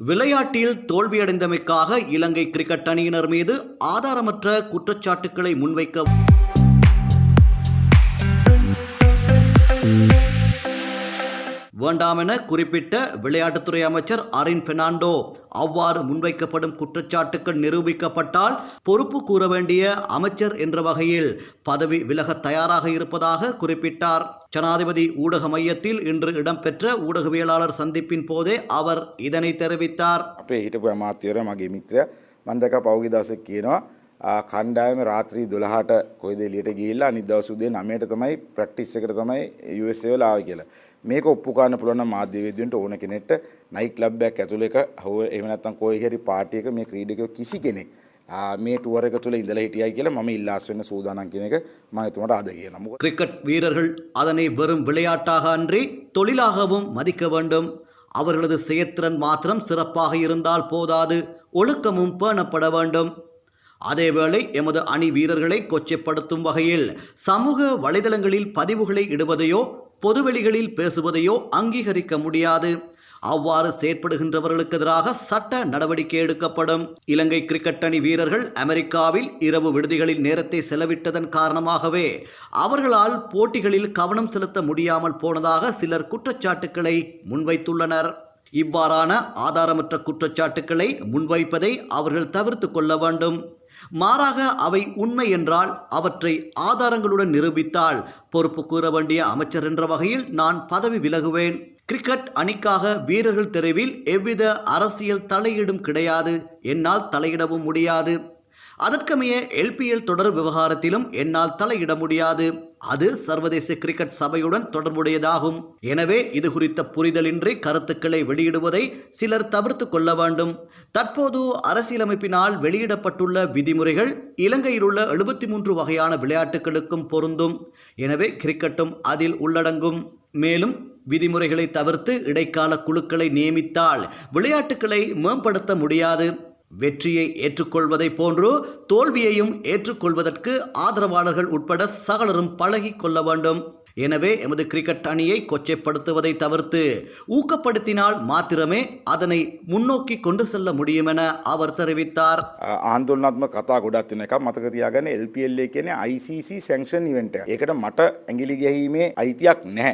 விளையாட்டில் தோல்வியடைந்தமைக்காக இலங்கை கிரிக்கெட் அணியினர் மீது ஆதாரமற்ற குற்றச்சாட்டுக்களை முன்வைக்க வேண்டாமென குறிப்பிட்ட விளையாட்டுத்துறை அமைச்சர் அரின் பெர்னாண்டோ அவ்வாறு முன்வைக்கப்படும் குற்றச்சாட்டுக்கள் நிரூபிக்கப்பட்டால் பொறுப்பு கூற வேண்டிய அமைச்சர் என்ற வகையில் பதவி விலக தயாராக இருப்பதாக குறிப்பிட்டார். ஜனாதிபதி ஊடக மையத்தில் இன்று இடம்பெற்ற ஊடகவியலாளர் சந்திப்பின் போதே அவர் இதனை தெரிவித்தார். அப்பே ஹிட்டு மாத்தியோர மகே மந்தக பௌகிதாசு கீனோ කණ්ඩායම රාත්‍රී දොළහට කොයිද එලියට ගිහිල්ලා අනිත් දවස් උදේ 9ට තමයි ප්‍රැක්ටිස් එකට තමයි USA වල ආවේ කියලා. මේක ඔප්පු කරන්න පුළුවන් නම් මාධ්‍යවේදීන්ට ඕන කෙනෙක්ට නයිට් ක්ලබ් එකක් ඇතුළේ එක හෝ එහෙම නැත්නම් කොයි හරි පාටි එක මේ ක්‍රීඩකයෝ කිසි කෙනෙක් ආ, මේ ටුවර් එක තුළ ඉඳලා හිටියයි කියලා මම ඉල්ලාස් වෙන්න සූදානම් කියන එක මම එතුමාට අද කියනවා. මොකද கிரிக்கெட் வீரர்கள் அதனை வெறும் விளையாட்டாக அன்றி தொழிலாகவும் மதிக்க வேண்டும் அவர்களது செயற்திறன் மாத்திரம் சிறப்பாக இருந்தால் போதாது ஒழுக்கமும் பேணப்பட வேண்டும் அதேவேளை எமது அணி வீரர்களை கொச்சைப்படுத்தும் வகையில் சமூக வலைதளங்களில் பதிவுகளை இடுவதையோ பொதுவெளிகளில் பேசுவதையோ அங்கீகரிக்க முடியாது. அவ்வாறு செயற்படுகின்றவர்களுக்கு எதிராக சட்ட நடவடிக்கை எடுக்கப்படும். இலங்கை கிரிக்கெட் அணி வீரர்கள் அமெரிக்காவில் இரவு விடுதிகளில் நேரத்தை செலவிட்டதன் காரணமாகவே அவர்களால் போட்டிகளில் கவனம் செலுத்த முடியாமல் போனதாக சிலர் குற்றச்சாட்டுக்களை முன்வைத்துள்ளனர். இவ்வாறான ஆதாரமற்ற குற்றச்சாட்டுக்களை முன்வைப்பதை அவர்கள் தவிர்த்து கொள்ள வேண்டும். மாறாக அவை உண்மை என்றால் அவற்றை ஆதாரங்களுடன் நிரூபித்தால் பொறுப்பு கூற வேண்டிய அமைச்சர் என்ற வகையில் நான் பதவி விலகுவேன். கிரிக்கெட் அணிக்காக வீரர்கள் தெருவில் எவ்வித அரசியல் தலையீடும் கிடையாது. என்னால் தலையிடவும் முடியாது. அதற்கமைய எல்பிஎல் தொடர் விவகாரத்திலும் என்னால் தலையிட முடியாது. அது சர்வதேச கிரிக்கெட் சபையுடன் தொடர்புடையதாகும். எனவே இது குறித்த புரிதலின்றி கருத்துக்களை வெளியிடுவதை சிலர் தவிர்த்து கொள்ள வேண்டும். தற்போது அரசியலமைப்பினால் வெளியிடப்பட்டுள்ள விதிமுறைகள் இலங்கையில் உள்ள எழுபத்தி மூன்று வகையான விளையாட்டுகளுக்கும் பொருந்தும். எனவே கிரிக்கெட்டும் அதில் உள்ளடங்கும். மேலும் விதிமுறைகளை தவிர்த்து இடைக்கால குழுக்களை நியமித்தால் விளையாட்டுகளை மேம்படுத்த முடியாது. வெற்றியை ஏற்றுக்கொள்வதைப் போன்று தோல்வியையும் ஏற்றுக்கொள்வதற்கு ஆதரவாளர்கள் உட்பட சகலரும் பழகிக் கொள்ள வேண்டும் எனவே எமது கிரிக்கெட் அணியை கொச்சைப்படுத்துவதை தவிர்த்து ஊக்கப்படுத்தினால் மாத்திரமே அதனை முன்னோக்கி கொண்டு செல்ல முடியும் என அவர் தெரிவித்தார் ආ, ආන්දෝලනාත්මක කතා ගොඩක් තියෙන එකක් මතක තියාගන්න LPL එක කියන්නේ ICC sanction event එකක්. ඒකට මට ඇඟිලි ගැහිීමේ අයිතියක් නැහැ.